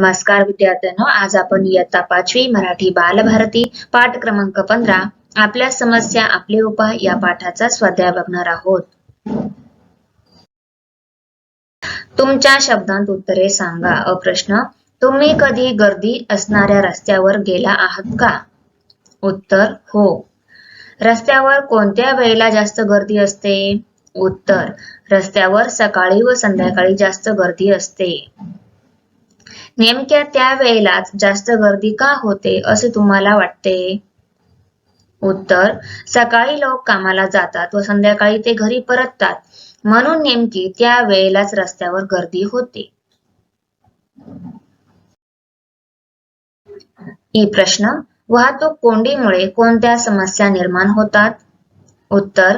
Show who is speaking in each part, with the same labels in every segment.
Speaker 1: नमस्कार विद्यार्थ्यांनो आज आपण इयत्ता पाचवी मराठी बालभारती पाठ क्रमांक पंधरा आपल्या समस्या आपले उपाय या पाठाचा स्वाध्याय बघणार आहोत. तुमच्या शब्दांत उत्तरे सांगा. अ प्रश्न तुम्ही कधी गर्दी असणाऱ्या रस्त्यावर गेला आहात का? उत्तर हो. रस्त्यावर कोणत्या वेळेला जास्त गर्दी असते? उत्तर रस्त्यावर सकाळी व संध्याकाळी जास्त गर्दी असते. नेमक्या त्या वेळेलाच जास्त गर्दी का होते असे तुम्हाला वाटते? उत्तर सकाळी लोक कामाला जातात व संध्याकाळी ते घरी परततात. म्हणून नेमकी त्या वेळेलाच रस्त्यावर गर्दी होते. ई प्रश्न वाहतूक कोंडीमुळे कोणत्या समस्या निर्माण होतात? उत्तर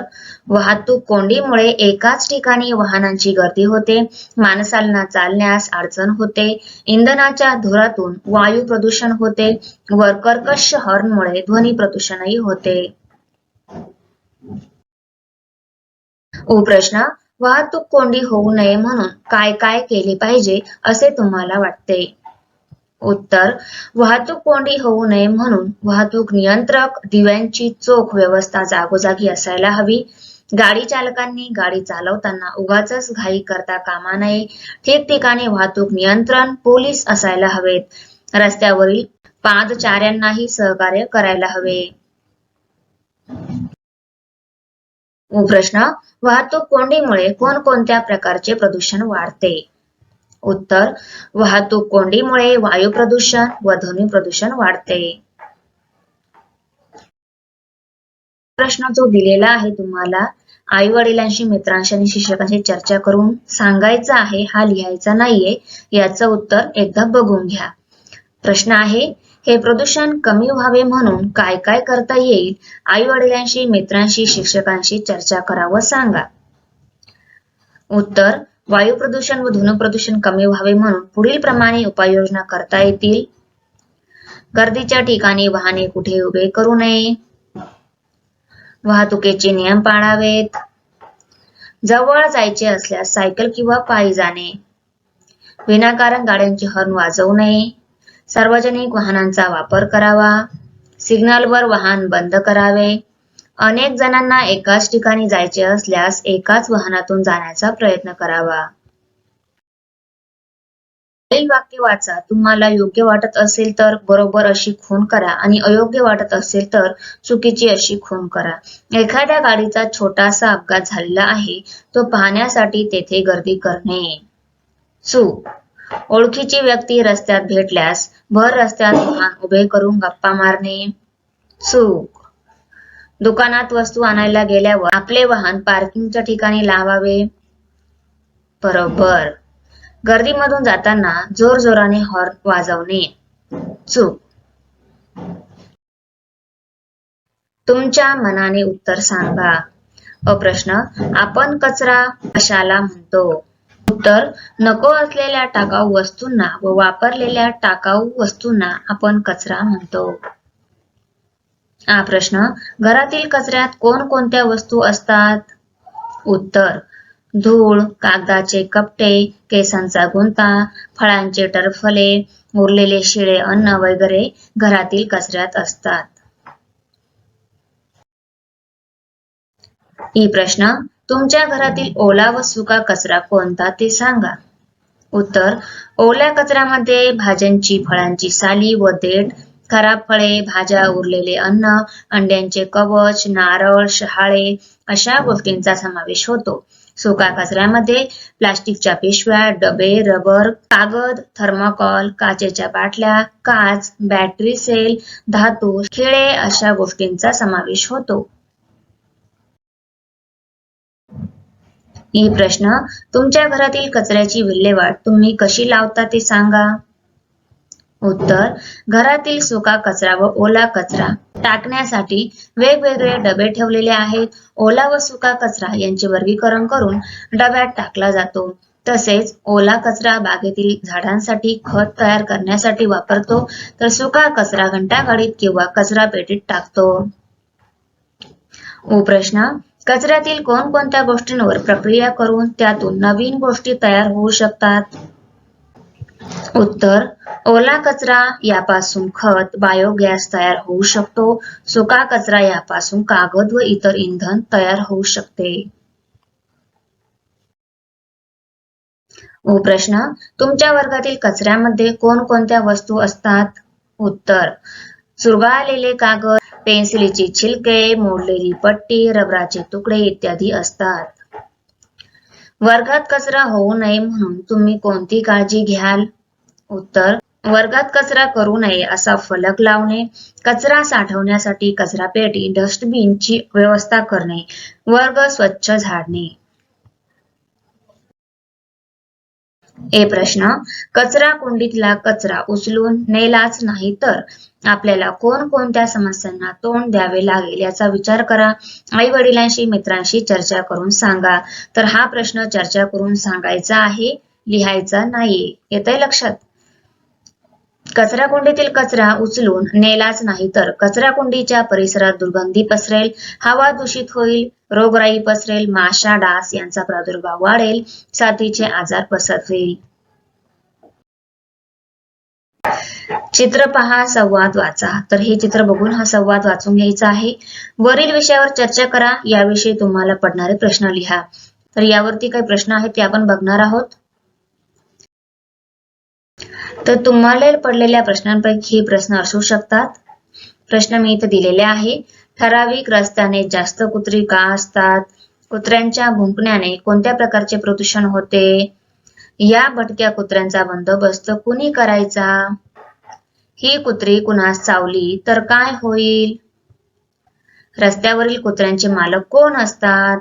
Speaker 1: वाहतूक कोंडीमुळे एकाच ठिकाणी वाहनांची गर्दी होते माणसांना चालण्यास अडचण होते इंधनाच्या धुरातून वायू प्रदूषण होते व कर्कश हॉर्नमुळे ध्वनी प्रदूषणही होते. उ प्रश्न वाहतूक कोंडी होऊ नये म्हणून काय काय केले पाहिजे असे तुम्हाला वाटते? उत्तर वाहतूक कोंडी होऊ नये म्हणून वाहतूक नियंत्रक दिव्यांची चोख व्यवस्था जागोजागी असायला हवी. गाडी चालकांनी गाडी चालवताना उगाच घाई करता कामा नये. ठिकठिकाणी वाहतूक नियंत्रण पोलीस असायला हवेत. रस्त्यावरील पादचाऱ्यांनाही सहकार्य करायला हवे. प्रश्न वाहतूक कोंडीमुळे कोणकोणत्या प्रकारचे प्रदूषण वाढते? उत्तर वाहतूक कोंडीमुळे वायू प्रदूषण व ध्वनी प्रदूषण वाढते. प्रश्न जो दिलेला आहे तुम्हाला आई वडिलांशी मित्रांशी आणि शिक्षकांशी चर्चा करून सांगायचा आहे हा लिहायचा नाहीये याचं उत्तर एकदा बघून घ्या. प्रश्न आहे हे प्रदूषण कमी व्हावे म्हणून काय काय करता येईल? आई वडिलांशी मित्रांशी शिक्षकांशी चर्चा करावं सांगा. उत्तर वायू प्रदूषण व ध्वनी प्रदूषण कमी व्हावे म्हणून पुढील प्रमाणे उपाययोजना करता येतील. गर्दीच्या ठिकाणी वाहने कुठे उभे करू नये. वाहतुकीचे नियम पाळावेत. जवळ जायचे असल्यास सायकल किंवा पायी जाणे. विनाकारण गाड्यांचे हॉर्न वाजवू नये. सार्वजनिक वाहनांचा वापर करावा. सिग्नलवर वाहन बंद करावे. अनेक जणांना एकाच ठिकाणी जायचे असल्यास एकाच वाहनातून जाण्याचा प्रयत्न करावा. वाक्य वाचा. तुम्हाला योग्य वाटत असेल तर बरोबर अशी खून करा आणि अयोग्य वाटत असेल तर चुकीची अशी खून करा. एखाद्या गाडीचा छोटासा अपघात झालेला आहे तो पाहण्यासाठी तेथे गर्दी करणे. सु. ओळखीची व्यक्ती रस्त्यात भेटल्यास भर रस्त्यात वाहन उभे करून गप्पा मारणे. चूक दुकानात वस्तू आणायला गेल्यावर आपले वाहन पार्किंगच्या ठिकाणी लावावे. बरोबर. गर्दीमधून जाताना जोर जोराने हॉर्न वाजवणे. चूक. तुमच्या मनाने उत्तर सांगा. अप्रश्न आपण कचरा कशाला म्हणतो? उत्तर नको असलेल्या टाकाऊ वस्तूंना व वापरलेल्या टाकाऊ वस्तूंना आपण कचरा म्हणतो. हा प्रश्न. घरातील कचऱ्यात कोणकोणत्या वस्तू असतात? उत्तर. धूळ कागदाचे कपटे केसांचा गुंता फळांचे टरफले उरलेले शिळे अन्न वगैरे घरातील कचऱ्यात असतात. ई प्रश्न. तुमच्या घरातील ओला व सुका कचरा कोणता ते सांगा. उत्तर. ओल्या कचऱ्यामध्ये भाज्यांची फळांची साली व देठ खराब फळे भाज्या उरलेले अन्न अंड्यांचे कवच नारळ शहाळे अशा गोष्टींचा समावेश होतो. सुका कचऱ्यामध्ये प्लास्टिकच्या पिशव्या डबे रबर कागद थर्माकॉल काचेच्या बाटल्या काच बॅटरी सेल धातू खिळे अशा गोष्टींचा समावेश होतो. ही प्रश्न तुमच्या घरातील कचऱ्याची विल्हेवाट तुम्ही कशी लावता ते सांगा. उत्तर घरातील सुका कचरा व ओला कचरा टाकण्यासाठी वेगवेगळे डबे ठेवलेले आहेत. ओला व सुका कचरा यांचे वर्गीकरण करून डब्यात टाकला जातो. तसेच ओला कचरा बागेतील झाडांसाठी खत तयार करण्यासाठी वापरतो. तर सुका कचरा घंटागाडीत किंवा कचरा पेटीत टाकतो. उ प्रश्न कचऱ्यातील कोणकोणत्या गोष्टींवर प्रक्रिया करून त्यातून नवीन गोष्टी तयार होऊ शकतात? उत्तर ओला कचरा यापासून खत बायोगॅस तयार होऊ शकतो. सुका कचरा यापासून कागद व इतर इंधन तयार होऊ शकते. व प्रश्न तुमच्या वर्गातील कचऱ्यामध्ये कोणकोणत्या वस्तू असतात? उत्तर चुरगाळलेले कागद पेन्सिलीचे छिलके मोडलेली पट्टी रबराचे तुकडे इत्यादी असतात. वर्गात कचरा होऊ नये म्हणून तुम्ही कोणती काळजी घ्याल? उत्तर वर्गात कचरा करू नये असा फलक लावणे कचरा साठवण्यासाठी कचरा पेटी डस्टबिनची व्यवस्था करणे वर्ग स्वच्छ झाडणे. ए प्रश्न कचरा कुंडीतला कचरा उचलून नेलाच नाही तर आपल्याला कोणकोणत्या समस्यांना तोंड द्यावे लागेल याचा विचार करा. आई वडिलांशी मित्रांशी चर्चा करून सांगा. तर हा प्रश्न चर्चा करून सांगायचा आहे लिहायचा नाहीये. येतंय लक्षात? कचरा कुंडीतील कचरा उचलून नेलाच नाही तर कचरा कुंडीच्या परिसरात दुर्गंधी पसरेल हवा दूषित होईल रोगराई पसरेल माशा डास यांचा प्रादुर्भाव वाढेल साथीचे आजार पसरतील चित्र पहा संवाद वाचा. तर हे चित्र बघून हा संवाद वाचून घ्यायचा आहे. वरील विषयावर चर्चा करा याविषयी तुम्हाला पडणारे प्रश्न लिहा. तर यावरती काही प्रश्न आहेत ते आपण बघणार आहोत. तर तुम्हाला पडलेल्या प्रश्नांपैकी हे प्रश्न असू शकतात. प्रश्न मी इथे दिलेले आहे. ठराविक रस्त्याने जास्त कुत्री का असतात? कुत्र्यांच्या भुंकण्याने कोणत्या प्रकारचे प्रदूषण होते? या भटक्या कुत्र्यांचा बंदोबस्त कुणी करायचा? ही कुत्री कुणास चावली तर काय होईल? रस्त्यावरील कुत्र्यांचे मालक कोण असतात?